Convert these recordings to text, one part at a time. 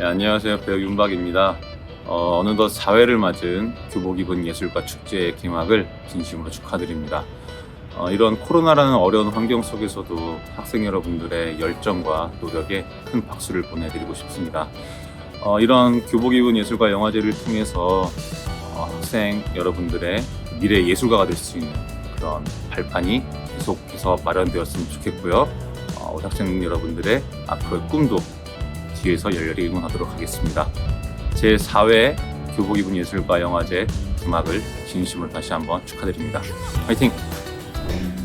네, 안녕하세요. 배우 윤박입니다. 어, 느덧 사회를 맞은 교복 입은 예술가 축제의 개막을 진심으로 축하드립니다. 어, 이런 코로나라는 어려운 환경 속에서도 학생 여러분들의 열정과 노력에 큰 박수를 보내드리고 싶습니다. 어, 이런 교복 입은 예술가 영화제를 통해서 어, 학생 여러분들의 미래 예술가가 될 수 있는 그런 발판이 계속해서 마련되었으면 좋겠고요. 어, 우리 학생 여러분들의 앞으로의 꿈도 뒤에서 열렬히 응원하도록 하겠습니다. 제 4회 교복 입은 예술가 영화제 개막을 진심으로 다시 한번 축하드립니다. 화이팅!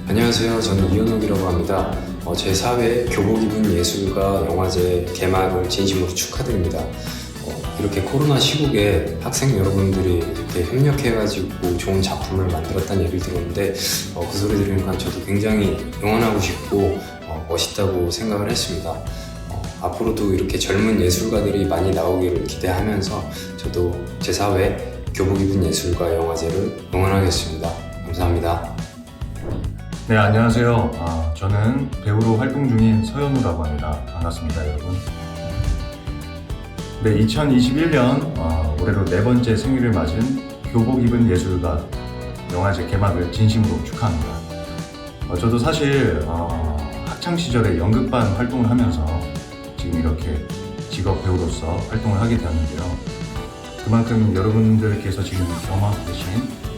안녕하세요. 저는 이현욱이라고 합니다. 어, 제4회 교복 입은 예술가 영화제 개막을 진심으로 축하드립니다. 어, 이렇게 코로나 시국에 학생 여러분들이 이렇게 협력해가지고 좋은 작품을 만들었다는 얘기를 들었는데 어, 그 소리 들으니까 저도 굉장히 응원하고 싶고 어, 멋있다고 생각을 했습니다. 어, 앞으로도 이렇게 젊은 예술가들이 많이 나오기를 기대하면서 저도 제4회 교복 입은 예술가 영화제를 응원하겠습니다. 감사합니다. 네, 안녕하세요. 아, 저는 배우로 활동 중인 서현우라고 합니다. 반갑습니다, 여러분. 네, 2021년 아, 올해로 네 번째 생일을 맞은 교복 입은 예술가 영화제 개막을 진심으로 축하합니다. 어, 저도 사실 어, 학창 시절에 연극반 활동을 하면서 지금 이렇게 직업 배우로서 활동을 하게 되었는데요. 그만큼 여러분들께서 지금 경험하고 계신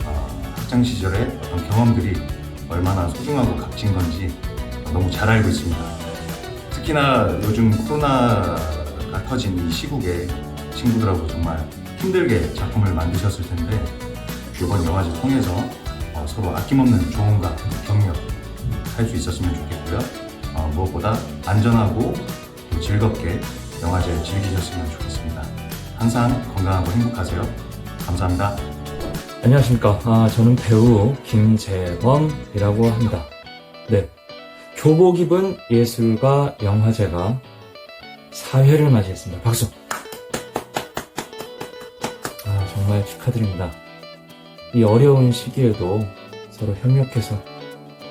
어, 학창 시절의 어떤 경험들이 얼마나 소중하고 값진 건지 너무 잘 알고 있습니다. 특히나 요즘 코로나가 터진 이 시국에 친구들하고 정말 힘들게 작품을 만드셨을 텐데 이번 영화제 통해서 어, 서로 아낌없는 조언과 격려 할 수 있었으면 좋겠고요. 어, 무엇보다 안전하고 또 즐겁게 영화제를 즐기셨으면 좋겠습니다. 항상 건강하고 행복하세요. 감사합니다. 안녕하십니까. 아, 저는 배우 김재범이라고 합니다. 네. 교복 입은 예술가 영화제가 4회를 맞이했습니다. 박수! 아, 정말 축하드립니다. 이 어려운 시기에도 서로 협력해서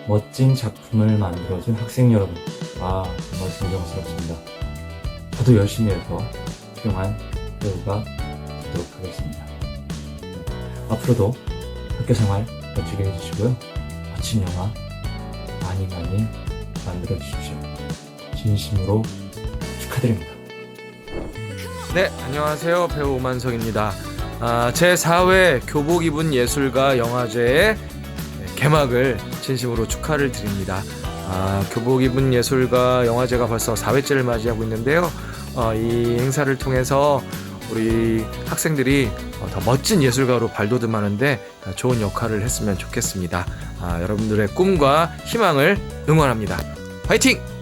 멋진 작품을 만들어준 학생 여러분. 아, 정말 존경스럽습니다. 저도 열심히 해서 훌륭한 배우가 되도록 하겠습니다. 앞으로도 학교 생활 멋지게 해주시고요. 멋진 영화 많이 많이 만들어 주십시오. 진심으로 축하드립니다. 네, 안녕하세요. 배우 오만석입니다. 아, 제4회 교복 입은 예술가 영화제의 개막을 진심으로 축하를 드립니다. 아, 교복 입은 예술가 영화제가 벌써 4회째를 맞이하고 있는데요. 어, 이 행사를 통해서 우리 학생들이 어, 더 멋진 예술가로 발돋움하는데 어, 좋은 역할을 했으면 좋겠습니다. 아, 여러분들의 꿈과 희망을 응원합니다. 화이팅!